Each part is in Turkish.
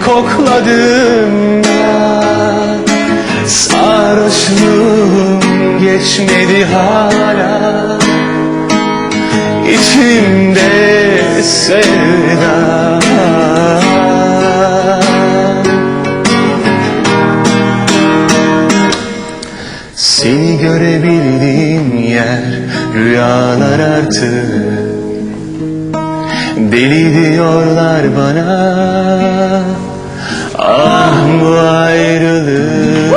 kokladım ya Sarhoşluğum geçmedi hala. İçimde sevda. Seni görebildiğim yer rüyalar artık Deli diyorlar bana Ah bu ayrılık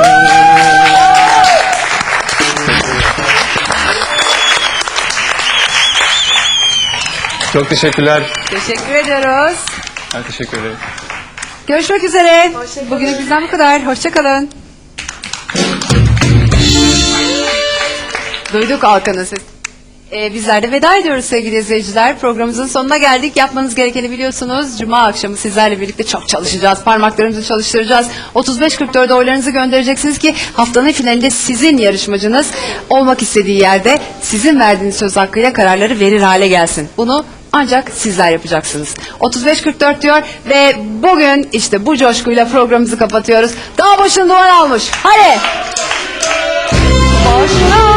Çok teşekkürler. Teşekkür ediyoruz. Ben teşekkür ederim. Görüşmek üzere. Bugünlük bizden bu kadar. Hoşçakalın. Duyduk Alkan'ı siz. Ee, bizler de veda ediyoruz sevgili izleyiciler. Programımızın sonuna geldik. Yapmanız gerekeni biliyorsunuz. Cuma akşamı sizlerle birlikte çok çalışacağız. Parmaklarımızı çalıştıracağız. 35-44'e oylarınızı göndereceksiniz ki haftanın finalinde sizin yarışmacınız olmak istediği yerde sizin verdiğiniz söz hakkıyla kararları verir hale gelsin. Bunu ancak sizler yapacaksınız. 35-44 diyor ve bugün işte bu coşkuyla programımızı kapatıyoruz. Dağ başını duman almış. Hadi! Başına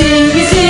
sim, sim.